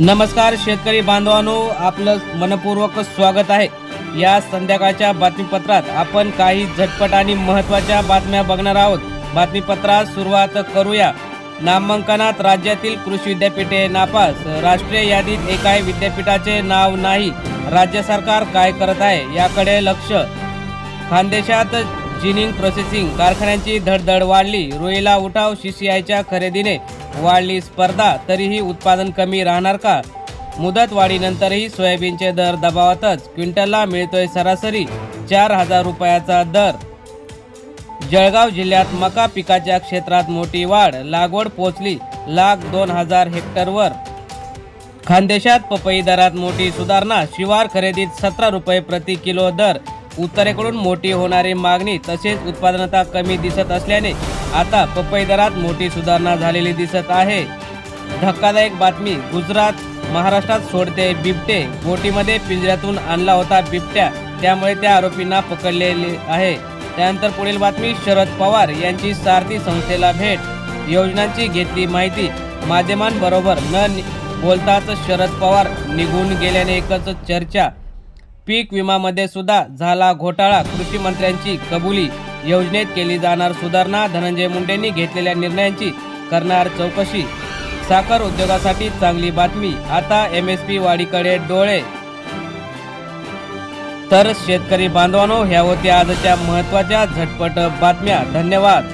नमस्कार शेतकरी बांधवांनो. आपलं मनपूर्वक स्वागत आहे. या संध्याकाळच्या बातमीपत्रात आपण काही झटपट आणि महत्त्वाच्या बातम्या बघणार आहोत. बातमीपत्रात सुरुवात करूया. नामांकनात राज्यातील कृषी विद्यापीठे नापास. राष्ट्रीय यादीत एकाही विद्यापीठाचे नाव नाही. राज्य सरकार काय करत आहे याकडे लक्ष. खानदेशात जिनिंग प्रोसेसिंग कारखान्यांची धडधड वाढली. रुईला उठाव सीसीआयच्या खरेदीने वाढली स्पर्धा तरीही उत्पादन कमी राहणार का? मुदत वाढीनंतरही सोयाबीनचे दर दबावातच. क्विंटलला मिळतोय सरासरी चार हजार रुपयाचा दर. जळगाव जिल्ह्यात मका पिकाच्या क्षेत्रात मोठी वाढ लागवड पोचली लाख दोन हजार हेक्टरवर. खानदेशात पपई दरात मोठी सुधारणा शिवार खरेदीत सतरा रुपये प्रति किलो दर. उत्तरेकडून मोठी होणारी मागणी तसेच उत्पादनता कमी दिसत असल्याने आता पपई दरात मोठी सुधारणा झालेली दिसत आहे. धक्कादायक बातमी गुजरात महाराष्ट्रात सोडते बिबटे. बोटीमध्ये पिंजऱ्यातून आणला होता बिबट्या. त्यामुळे त्या आरोपींना पकडलेले आहे. त्यानंतर पुढील बातमी शरद पवार यांची सारथी संस्थेला भेट. योजनांची घेतली माहिती माध्यमांबरोबर न नि- बोलताच शरद पवार निघून गेल्याने एकच चर्चा पीक विमामध्ये सुद्धा झाला घोटाळा. कृषी मंत्र्यांची कबुली. योजनेत केली जाणार सुधारणा धनंजय मुंडेंनी घेतलेल्या निर्णयांची करणार चौकशी. साखर उद्योगासाठी चांगली बातमी. आता एम एस पी वाढीकडे डोळे. तर शेतकरी बांधवांनो ह्या होत्या आजच्या महत्त्वाच्या झटपट बातम्या. धन्यवाद.